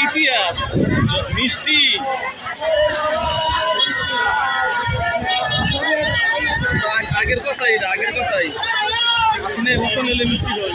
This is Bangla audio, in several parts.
ইতিহাস মিষ্টি আগের কথাই আগের কথাই আপনি মতন এলে মিষ্টি হয়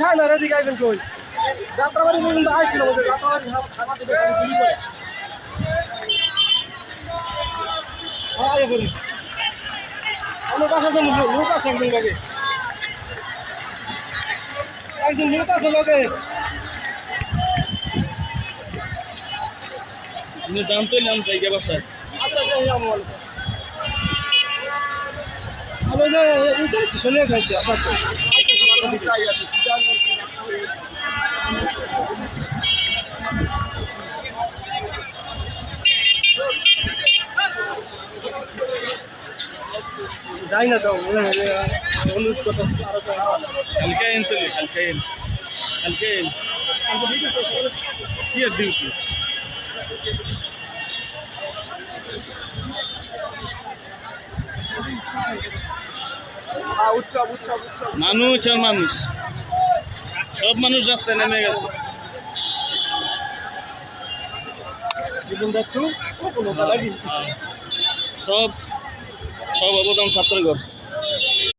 খায় না রে দিকে আইবেন কই? যাত্রাবাড়ি আসছিল যাত্রাবাড়ি গুলি করে। হ্যাঁ করি। আমার কাছে তো লোক আছে একজন লগে। একজন লোক আছে লগে আপনি জায়গা বাসায়। আচ্ছা আচ্ছা আমি যে উঠেছি শুনে খাইছি আচ্ছা আচ্ছা। যাই না তো অনুরোধ করতে আরও তো কালকে আইন চলে কালকে আইন কি ডিউটি উৎসব মানুষ আর মানুষ। সব মানুষ রাস্তায় নেমে গেছে। হ্যাঁ। সব সব অবদান ছাত্রগড়